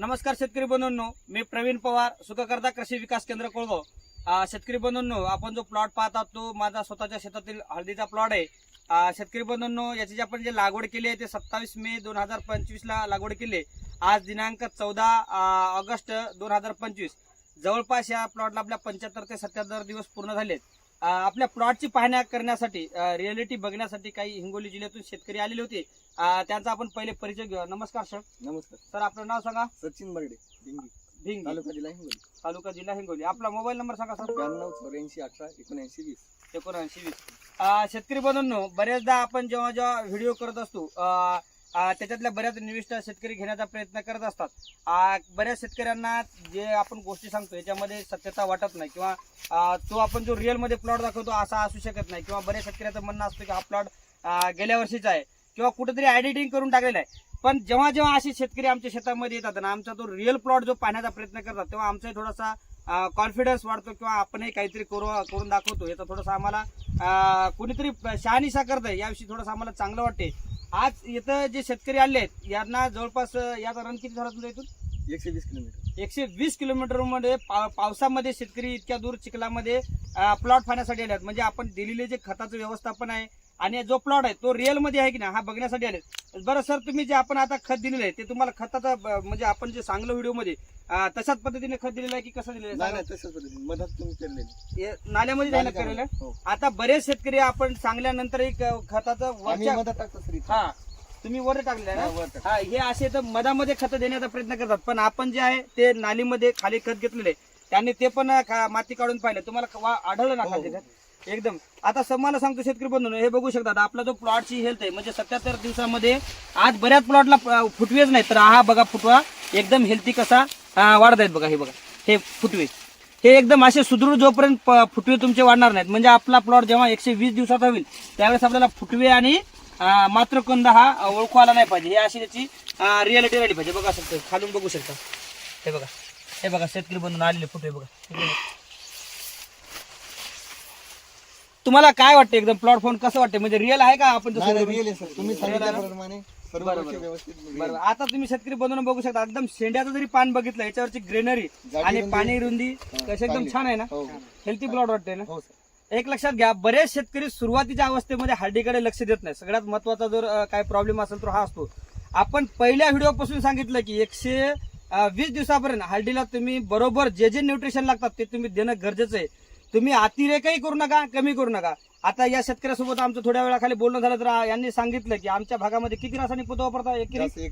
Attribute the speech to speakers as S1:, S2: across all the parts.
S1: नमस्कार शेतकरी बंधूंनो मी प्रवीण पवार सुखकर्ता कृषी विकास केंद्र कोळगाव. शेतकरी बंधूंनो आपण जो प्लॉट पाहतात तो माझा स्वतःच्या शेतातील हळदीचा प्लॉट आहे. शेतकरी बंधूंनो याची जी आपण जे लागवड केली आहे ते सत्तावीस मे दोन हजार पंचवीसला लागवड केली आहे. आज दिनांक चौदा ऑगस्ट दोन हजार पंचवीस. जवळपास या प्लॉटला आपल्या पंच्याहत्तर ते सत्याहत्तर दिवस पूर्ण झालेत. आपल्या प्लॉटची पाहण्या करण्यासाठी रिअलिटी बघण्यासाठी काही हिंगोली जिल्ह्यातून शेतकरी आलेले होते. त्यांचा आपण पहिले परिचय घेऊ नमस्कार सर
S2: नमस्कार.
S1: सर आपलं नाव सांगा.
S2: सचिन बर्डे दिंगी
S1: भिंग.
S2: तालुका जिल्हा हिंगोली.
S1: तालुका जिल्हा हिंगोली. आपला मोबाईल नंबर सांगा सर
S2: ब्याण्णव चौऱ्याऐंशी अठरा एकोणऐंशी वीस.
S1: एकोणऐंशी वीस. शेतकरी बंधूंनो बरेचदा आपण जेव्हा जेव्हा व्हिडिओ करत असतो त्याच्यातल्या बऱ्याच निविष्ट शेतकरी घेण्याचा प्रयत्न करत असतात. बऱ्याच शेतकऱ्यांना जे आपण गोष्टी सांगतो याच्यामध्ये सत्यता वाटत नाही किंवा तो आपण जो रिअलमध्ये प्लॉट दाखवतो असा असू शकत नाही किंवा बऱ्याच शेतकऱ्याचं म्हणणं असतं की हा प्लॉट गेल्या वर्षीचा आहे किंवा कुठेतरी एडिटिंग करून टाकलेला आहे. पण जेव्हा जेव्हा असे शेतकरी आमच्या शेतामध्ये येतात आणि आमचा तो रिअल प्लॉट जो पाहण्याचा प्रयत्न करतात तेव्हा आमचाही थोडासा कॉन्फिडन्स वाढतो किंवा आपणही काहीतरी करू करून दाखवतो. याचा थोडंसं आम्हाला कुणीतरी कोणीतरी शहानिशा करतंय याविषयी थोडंसं आम्हाला चांगलं वाटते आज इथं जे शेतकरी आले आहेत यांना जवळपास याचा रन किती झाला तुमच्या इथून?
S2: एकशे वीस किलोमीटर.
S1: एकशे वीस किलोमीटरमध्ये पाव- पावसामध्ये शेतकरी इतक्या दूर चिखलामध्ये प्लॉट पाहण्यासाठी आले आहेत म्हणजे आपण दिलेले जे खताचं व्यवस्थापन आहे आणि जो प्लॉट आहे तो रिअलमध्ये आहे की नाही हा बघण्यासाठी आले बरं सर तुम्ही जे आपण आता खत दिलेलं आहे ते तुम्हाला खताचा म्हणजे आपण जे सांगलं व्हिडिओमध्ये अं, तशाच पद्धतीने खत दिलेलं आहे की कसं दिलेलं आहे
S2: नाही तशाच पद्धतीने. मधात तुम्ही केलेली
S1: नाल्यामध्ये जायला केलेलं
S2: हो?
S1: आता बरेच शेतकरी आपण सांगल्यानंतर एक खताचं. हा. तुम्ही वर टाकलेलं आहे
S2: हा.
S1: हा असे तर मधामध्ये खत देण्याचा प्रयत्न करतात पण आपण जे आहे ते नालीमध्ये खाली खत घेतलेले त्यांनी ते पण माती काढून पाहिलं. तुम्हाला आढळलं ना
S2: हो,
S1: खाली
S2: हो.
S1: खत? एकदम. आता सब मला सांगतो शेतकरी बंधून हे बघू शकतात आपला जो प्लॉटची हेल्थ आहे म्हणजे सत्याहत्तर दिवसामध्ये आज बऱ्याच प्लॉटला फुटवेच नाही तर हा बघा फुटवा एकदम हेल्थी कसा वाढत आहेत बघा हे बघा. हे फुटवे. हे एकदम असे सुदृढ जोपर्यंत फुटवे तुमचे वाढणार नाहीत. म्हणजे आपला प्लॉट जेव्हा एकशे वीस दिवसाचा होईल त्यावेळेस आपल्याला फुटवे आणि अं, हा ओळखू आला नाही पाहिजे. हे अशी त्याची रिअलिटी राहिली पाहिजे. बघा शकतो खालून बघू शकता. हे बघा. हे बघा शेतकरी बनून आलेले फुटवे बघा इकडे बघा. तुम्हाला काय वाटतं एकदम? प्लॉट फोन कसं वाटतं? म्हणजे रिअल आहे का आपण
S2: नाही
S1: जसं
S2: नाही, real आहे सर. तुम्ही सांगितल्याप्रमाणे सर्व
S1: बरं,
S2: गोष्टी
S1: बरं.
S2: व्यवस्थित
S1: बरं
S2: real.
S1: आता तुम्ही शेतकरी बनवून बघू शकता. एकदम शेंड्याचं जरी पान बघितलं याच्यावरची ग्रेनरी
S2: जाडी
S1: आणि
S2: रुंदी.
S1: पाणी रुंदी कशी एकदम
S2: चांगली.
S1: छान आहे ना?
S2: हो.
S1: हेल्थी प्लॉट वाटतंय ना?
S2: हो सर.
S1: एक लक्षात घ्या बरेच शेतकरी सुरुवातीच्या अवस्थेमध्ये हळदीकडे लक्ष देत नाही सगळ्यात महत्त्वाचा जर अं, काय प्रॉब्लेम असेल तर हा असतो. आपण पहिल्या व्हिडिओ पासून सांगितलं की एकशे अं, वीस दिवसापर्यंत हळदीला तुम्ही बरोबर जे जे न्यूट्रिशन लागतात ते तुम्ही देणं गरजेचं आहे. तुम्ही अतिरेकही करू नका कमी करू नका. आता या शेतकऱ्यासोबत आमचं थोड्या वेळाखाली बोलणं झालं तर यांनी सांगितलं की आमच्या भागामध्ये किती रासायनिक खतं वापरता
S2: घ्यायचे.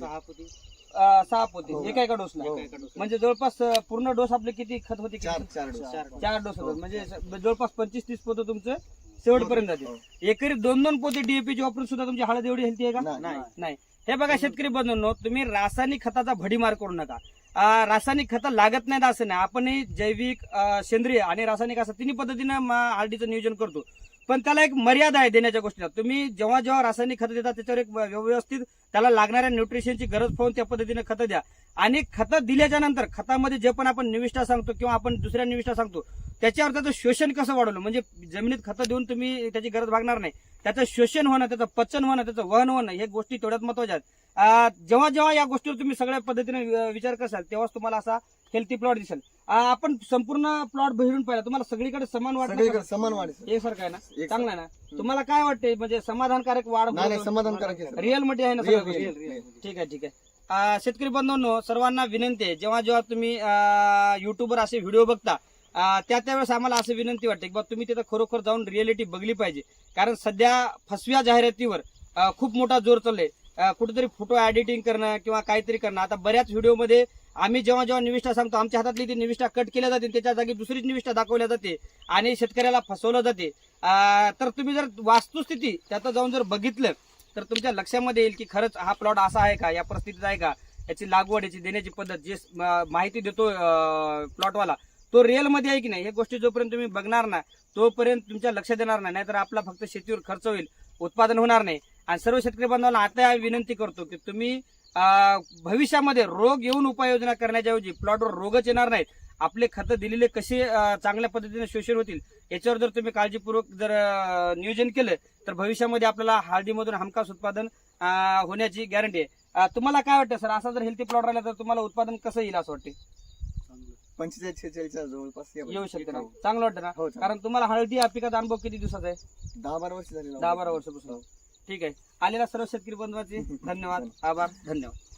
S1: सहा पोती. सहा पोती.
S2: हो.
S1: एका एका डोसला
S2: हो.
S1: म्हणजे जवळपास पूर्ण डोस आपले किती खत होते?
S2: चार डोस.
S1: चार डोस होतात. म्हणजे स- जवळपास पंचवीस तीस पोतं तुमचं शेवटपर्यंत
S2: हो.
S1: जाते एकरी दोन दोन पोते डीएपी वापरून सुद्धा तुमची हळद एवढी हेल्थी आहे का?
S2: नाही,
S1: हे बघा शेतकरी बंधूंनो तुम्ही रासायनिक खताचा भडीमार करू नका. रासायनिक खतं लागत नाहीत असं नाही. आपणही जैविक सेंद्रिय आणि रासायनिक असं तिन्ही पद्धतीनं आरडीचं नियोजन करतो. पण त्याला एक मर्यादा आहे देण्याच्या गोष्टीला. तुम्ही जेव्हा जेव्हा रासायनिक खतं देता त्याच्यावर एक व्यवस्थित त्याला लागणाऱ्या न्यूट्रिशनची गरज पाहून त्या पद्धतीने खतं द्या. आणि खतं दिल्याच्या नंतर खतामध्ये जे पण आपण निविष्ठा सांगतो किंवा आपण दुसऱ्या निविष्ठा सांगतो त्याच्यावर त्याचं शोषण कसं वाढवलं? म्हणजे जमिनीत खतं देऊन तुम्ही त्याची गरज भागणार नाही. त्याचं शोषण होणं त्याचं पचन होणं त्याचं वहन होणं हे गोष्टी तेवढ्यात महत्त्वाच्या आहेत. जेव्हा जेव्हा या गोष्टीवर तुम्ही सगळ्या पद्धतीने वि- विचार कराल तेव्हाच तुम्हाला असा हेल्थी प्लॉट दिसेल. आपण संपूर्ण प्लॉट बहिरून पाहिला तुम्हाला सगळीकडे समान
S2: सगळीकडे
S1: का?
S2: समान वाढ आहे, सर.
S1: एकसारखं आहे ना?
S2: एक-
S1: चांगलं आहे ना? तुम्हाला काय वाटते म्हणजे समाधानकारक वाढ
S2: नाही नाही समाधानकारक आहे, सर.
S1: रिअलमध्ये आहे ना
S2: Real,
S1: सगळ्या
S2: real,
S1: गोष्टी?
S2: real.
S1: ठीक आहे ठीक आहे. अं, शेतकरी बंधूंनो सर्वांना विनंती आहे. जेव्हा जेव्हा तुम्ही युट्यूबवर असे व्हिडिओ बघता अं, त्या त्यावेळेस आम्हाला असं विनंती वाटते की बा तुम्ही तिथं खरोखर जाऊन रिअलिटी बघली पाहिजे. कारण सध्या फसव्या जाहिरातीवर अं, खूप मोठा जोर चाललाय. अं, कुठेतरी फोटो एडिटिंग करणं किंवा काहीतरी करणं. आता बऱ्याच व्हिडिओमध्ये आम्ही जेव्हा जेव्हा निविष्ठा सांगतो आमच्या हातातली ती निविष्ठा कट केल्या जाते त्याच्या जागी दुसरीच निविष्ठा दाखवल्या जाते आणि शेतकऱ्याला फसवलं जाते. तर तुम्ही जर वास्तुस्थिती त्यात जाऊन जर बघितलं तर तुमच्या लक्षामध्ये येईल की खरंच हा प्लॉट असा आहे का या परिस्थितीत आहे का याची लागवड याची देण्याची पद्धत जे माहिती देतो प्लॉटवाला तो रेलमध्ये आहे की नाही हे गोष्टी जोपर्यंत तुम्ही बघणार ना तोपर्यंत तुमच्या लक्ष देणार नाही नाहीतर आपला फक्त शेतीवर खर्च होईल उत्पादन होणार नाही. आणि सर्व शेतकरी बांधवांना आता विनंती करतो की तुम्ही भविष्यामध्ये रोग येऊन उपाययोजना करण्याच्या ऐवजी प्लॉटवर रोगच येणार नाहीत. आपले खतं दिलेले कसे चांगल्या पद्धतीने शोषण होतील याच्यावर जर तुम्ही काळजीपूर्वक जर नियोजन केलं तर भविष्यामध्ये आपल्याला हळदीमधून हमखास उत्पादन होण्याची गॅरंटी आहे. तुम्हाला काय वाटतं सर? असा जर हेल्थी प्लॉट राहिला तर तुम्हाला उत्पादन कसं येईल असं वाटते
S2: पंचेचाळीस छेचाळीसच्या जवळपास
S1: येऊ शकते ना?
S2: हो.
S1: चांगलं वाटतं ना?
S2: हो.
S1: कारण तुम्हाला हळदी या पिकाचा अनुभव किती दिवसाचा आहे?
S2: दहा बारा वर्ष झाले.
S1: दहा बारा वर्षापासून. ठीक आहे. आलेला सर्व शेतकरी बंधवाचे धन्यवाद. आभार. धन्यवाद.